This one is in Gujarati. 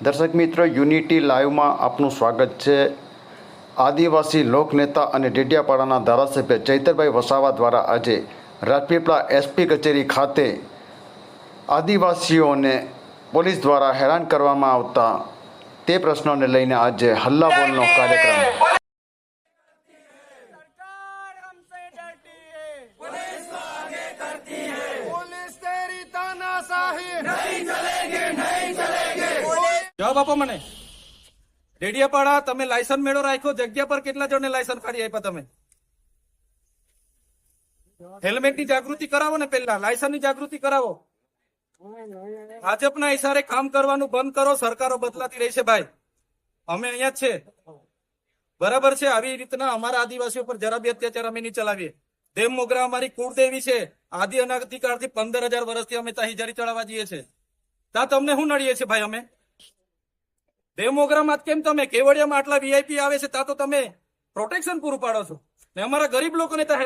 દર્શક મિત્રો યુનિટી લાઈવમાં આપનું સ્વાગત છે. આદિવાસી લોકનેતા અને ડેડિયાપાડાના ધારાસભ્ય ચૈતરભાઈ વસાવા દ્વારા આજે રાજપીપળા એસપી કચેરી ખાતે આદિવાસીઓને પોલીસ દ્વારા હેરાન કરવામાં આવતા તે પ્રશ્નોને લઈને આજે હલ્લાબોલનો કાર્યક્રમ. નહીં ચલેગે નહીં જવાબ આપો મને. ડેડિયાપાડા તમે લાયસન્સ મેળો રાખ્યો, જગ્યા પર કેટલા જણને લાયસન્સ કાઢી આપ્યા તમે? હેલ્મેટની જાગૃતિ કરાવો ને પેલા લાયસન્સની જાગૃતિ કરાવો. ભાજપના ઇશારે કામ કરવાનું બંધ કરો, સરકારો બદલાતી રહી છે ભાઈ. અમે અહીંયા જ છે. બરાબર છે, આવી રીતના અમારા આદિવાસીઓ પર જરા બી અત્યાચાર અમે નહીં ચલાવીએ. દેવ મોગરા અમારી કુળદેવી છે. આદિ અનાધિકારથી પંદર હજાર વર્ષથી અમે ત્યાં હિજારી ચડાવવા જઈએ છીએ. ત્યાં તમને શું નડીએ છીએ ભાઈ અમે? દેવ મોગરામાં કેમ તમે? કેવડિયામાં આટલા વીઆઈપી આવે છે ત્યાં તો તમે પ્રોટેક્શન પૂરું પાડો છો. ને અમારા ગરીબ લોકોને ત્યાં